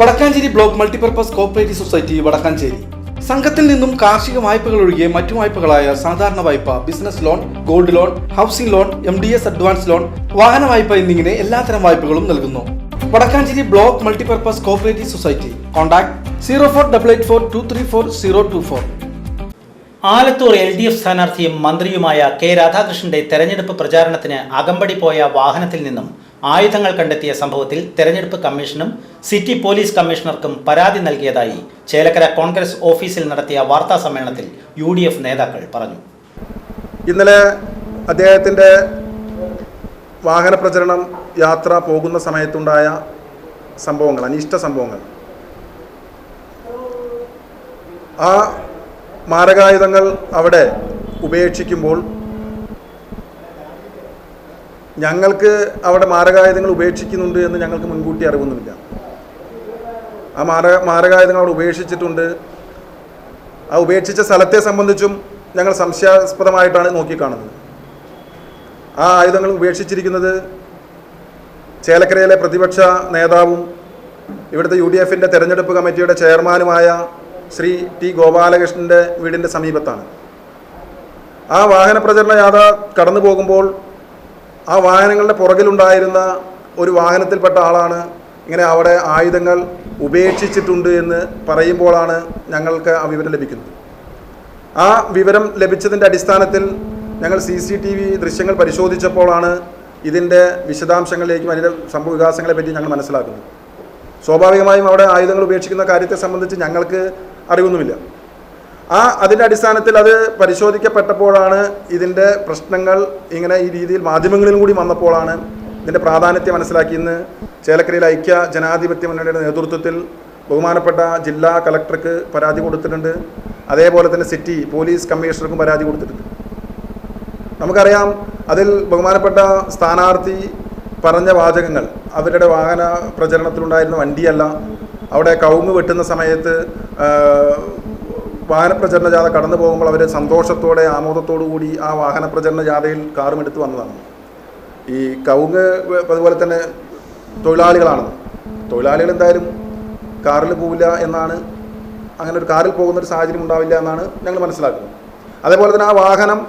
Vadakkanchery block multipurpose cooperative society Vadakkanchery. സംഘത്തിൽ നിന്നും കാർഷിക വായ്പകൾ ഒഴികെ മറ്റു വായ്പകളായ സാധാരണ വായ്പ business loan gold loan housing loan M D S advance loan വാഹന വായ്പ എന്നിങ്ങനെ എല്ലാത്തരം വായ്പകളും നൽകുന്നു. Vadakkanchery block multipurpose cooperative society. Contact zero four double eight four two three four zero two four. Alathur L D F സ്ഥാനാർത്ഥിയും മന്ത്രിയുമായ K രാധാകൃഷ്ണന്റെ തെരഞ്ഞെടുപ്പ് പ്രചാരണത്തിന് അകമ്പടി പോയ വാഹനത്തിൽ നിന്നും ആയുധങ്ങൾ കണ്ടെത്തിയ സംഭവത്തിൽ തെരഞ്ഞെടുപ്പ് കമ്മീഷനും സിറ്റി പോലീസ് കമ്മീഷണർക്കും പരാതി നൽകിയതായി ചേലക്കര കോൺഗ്രസ് ഓഫീസിൽ നടത്തിയ വാർത്താ സമ്മേളനത്തിൽ യു നേതാക്കൾ പറഞ്ഞു. ഇന്നലെ അദ്ദേഹത്തിന്റെ വാഹന പ്രചരണം യാത്ര പോകുന്ന സമയത്തുണ്ടായ സംഭവങ്ങൾ അനിഷ്ട സംഭവങ്ങൾ. ആ മാരകായുധങ്ങൾ അവിടെ ഉപേക്ഷിക്കുമ്പോൾ ഞങ്ങൾക്ക് അവിടെ മാരകായുധങ്ങൾ ഉപേക്ഷിക്കുന്നുണ്ട് എന്ന് ഞങ്ങൾക്ക് മുൻകൂട്ടി അറിവൊന്നുമില്ല. ആ മാര മാരകായുധങ്ങൾ അവിടെ ഉപേക്ഷിച്ചിട്ടുണ്ട്. ആ ഉപേക്ഷിച്ച സ്ഥലത്തെ സംബന്ധിച്ചും ഞങ്ങൾ സംശയാസ്പദമായിട്ടാണ് നോക്കിക്കാണുന്നത്. ആ ആയുധങ്ങൾ ഉപേക്ഷിച്ചിരിക്കുന്നത് ചേലക്കരയിലെ പ്രതിപക്ഷ നേതാവും ഇവിടുത്തെ യു ഡി എഫിന്റെ തെരഞ്ഞെടുപ്പ് കമ്മിറ്റിയുടെ ചെയർമാനുമായ ശ്രീ ടി ഗോപാലകൃഷ്ണന്റെ വീടിന്റെ സമീപത്താണ്. ആ വാഹന പ്രചരണ യാത്ര കടന്നു പോകുമ്പോൾ ആ വാഹനങ്ങളുടെ പുറകിലുണ്ടായിരുന്ന ഒരു വാഹനത്തിൽപ്പെട്ട ആളാണ് ഇങ്ങനെ അവിടെ ആയുധങ്ങൾ ഉപേക്ഷിച്ചിട്ടുണ്ട് എന്ന് പറയുമ്പോഴാണ് ഞങ്ങൾക്ക് ആ വിവരം ലഭിക്കുന്നത്. ആ വിവരം ലഭിച്ചതിന്റെ അടിസ്ഥാനത്തിൽ ഞങ്ങൾ സി സി ടി വി ദൃശ്യങ്ങൾ പരിശോധിച്ചപ്പോഴാണ് ഇതിന്റെ വിശദാംശങ്ങളിലേക്കും അതിന്റെ സംഭവ പറ്റി ഞങ്ങൾ മനസ്സിലാക്കുന്നത്. സ്വാഭാവികമായും അവിടെ ആയുധങ്ങൾ ഉപേക്ഷിക്കുന്ന കാര്യത്തെ സംബന്ധിച്ച് ഞങ്ങൾക്ക് അറിവൊന്നുമില്ല. ആ അതിന്റെ അടിസ്ഥാനത്തിൽ അത് പരിശോധിക്കപ്പെട്ടപ്പോഴാണ് ഇതിന്റെ പ്രശ്നങ്ങൾ ഇങ്ങനെ ഈ രീതിയിൽ മാധ്യമങ്ങളിലും കൂടി വന്നപ്പോഴാണ് ഇതിന്റെ പ്രാധാന്യത്തെ മനസ്സിലാക്കി. ഇന്ന് ചേലക്കരയിൽ ഐക്യ ജനാധിപത്യ മുന്നണിയുടെ നേതൃത്വത്തിൽ ബഹുമാനപ്പെട്ട ജില്ലാ കളക്ടർക്ക് പരാതി കൊടുത്തിട്ടുണ്ട്. അതേപോലെ തന്നെ സിറ്റി പോലീസ് കമ്മീഷണർക്കും പരാതി കൊടുത്തിട്ടുണ്ട്. നമുക്കറിയാം അതിൽ ബഹുമാനപ്പെട്ട സ്ഥാനാർത്ഥി പറഞ്ഞ വാചകങ്ങൾ അവരുടെ വാഹന പ്രചരണത്തിലുണ്ടായിരുന്ന വണ്ടിയല്ല അവിടെ കവുങ്ങ് വെട്ടുന്ന സമയത്ത് വാഹനപ്രചരണ വാഹന പ്രചരണ ജാഥ കടന്നു പോകുമ്പോൾ അവർ സന്തോഷത്തോടെ ആമോദത്തോടു കൂടി ആ വാഹന പ്രചരണ ജാഥയിൽ കാറും എടുത്ത് വന്നതാണ്. ഈ കവുങ്ങ് അതുപോലെ തന്നെ തൊഴിലാളികളാണ് തൊഴിലാളികൾ എന്തായാലും കാറിൽ പോവില്ല എന്നാണ് അങ്ങനെ ഒരു കാറിൽ പോകുന്ന ഒരു സാഹചര്യം ഉണ്ടാവില്ല എന്നാണ് ഞങ്ങൾ മനസ്സിലാക്കുന്നത്. അതേപോലെ തന്നെ ആ വാഹനം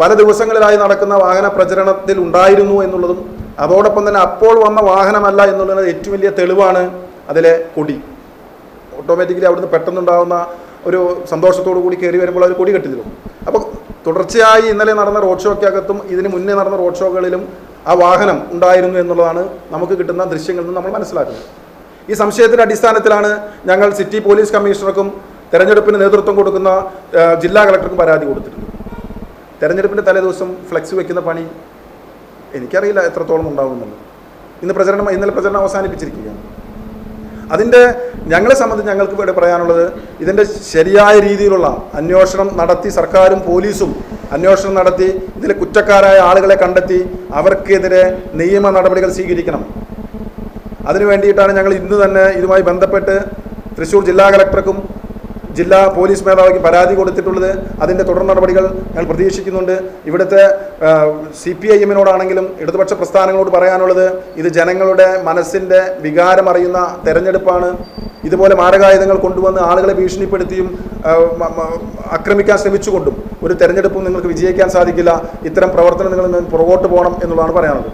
പല ദിവസങ്ങളിലായി നടക്കുന്ന വാഹന പ്രചരണത്തിൽ ഉണ്ടായിരുന്നു എന്നുള്ളതും അതോടൊപ്പം തന്നെ അപ്പോൾ വന്ന വാഹനമല്ല എന്നുള്ളത് ഏറ്റവും വലിയ തെളിവാണ് അതിലെ കൊടി. ഓട്ടോമാറ്റിക്കലി അവിടുന്ന് പെട്ടെന്നുണ്ടാകുന്ന ഒരു സന്തോഷത്തോടു കൂടി കയറി വരുമ്പോൾ അവർ കൊടി കെട്ടിത്തരും അപ്പോൾ തുടർച്ചയായി ഇന്നലെ നടന്ന റോഡ് ഷോയ്ക്കകത്തും ഇതിന് മുന്നേ നടന്ന റോഡ് ഷോകളിലും ആ വാഹനം ഉണ്ടായിരുന്നു എന്നുള്ളതാണ് നമുക്ക് കിട്ടുന്ന ദൃശ്യങ്ങളിൽ നിന്ന് നമ്മൾ മനസ്സിലാക്കുന്നത്. ഈ സംശയത്തിന്റെ അടിസ്ഥാനത്തിലാണ് ഞങ്ങൾ സിറ്റി പോലീസ് കമ്മീഷണർക്കും തെരഞ്ഞെടുപ്പിന് നേതൃത്വം കൊടുക്കുന്ന ജില്ലാ കളക്ടർക്കും പരാതി കൊടുത്തിട്ടുണ്ട്. തെരഞ്ഞെടുപ്പിന്റെ തലേദിവസം ഫ്ലെക്സ് വെക്കുന്ന പണി എനിക്കറിയില്ല എത്രത്തോളം ഉണ്ടാകുമെന്നുള്ളത് ഇന്ന് പ്രചരണം ഇന്നലെ പ്രചരണം അവസാനിപ്പിച്ചിരിക്കുകയാണ്. അതിന്റെ ഞങ്ങളെ സംബന്ധിച്ച് ഞങ്ങൾക്ക് ഇവിടെ പറയാനുള്ളത് ഇതിന്റെ ശരിയായ രീതിയിലുള്ള അന്വേഷണം നടത്തി സർക്കാരും പോലീസും അന്വേഷണം നടത്തി ഇതിലെ കുറ്റക്കാരായ ആളുകളെ കണ്ടെത്തി അവർക്കെതിരെ നിയമ നടപടികൾ സ്വീകരിക്കണം. അതിനു വേണ്ടിയിട്ടാണ് ഞങ്ങൾ ഇന്ന് തന്നെ ഇതുമായി ബന്ധപ്പെട്ട് തൃശ്ശൂർ ജില്ലാ കളക്ടർക്കും ജില്ലാ പോലീസ് മേധാവിക്ക് പരാതി കൊടുത്തിട്ടുള്ളത്. അതിന്റെ തുടർ നടപടികൾ ഞങ്ങൾ പ്രതീക്ഷിക്കുന്നുണ്ട്. ഇവിടുത്തെ സി പി ഐ എമ്മിനോടാണെങ്കിലും ഇടതുപക്ഷ പ്രസ്ഥാനങ്ങളോട് പറയാനുള്ളത് ഇത് ജനങ്ങളുടെ മനസ്സിന്റെ വികാരമറിയുന്ന തെരഞ്ഞെടുപ്പാണ്. ഇതുപോലെ മാരകായുധങ്ങൾ കൊണ്ടുവന്ന് ആളുകളെ ഭീഷണിപ്പെടുത്തിയും ആക്രമിക്കാൻ ശ്രമിച്ചുകൊണ്ടും ഒരു തെരഞ്ഞെടുപ്പും നിങ്ങൾക്ക് വിജയിക്കാൻ സാധിക്കില്ല. ഇത്തരം പ്രവർത്തനം നിങ്ങൾ പുറകോട്ട് പോകണം എന്നുള്ളതാണ് പറയാനുള്ളത്.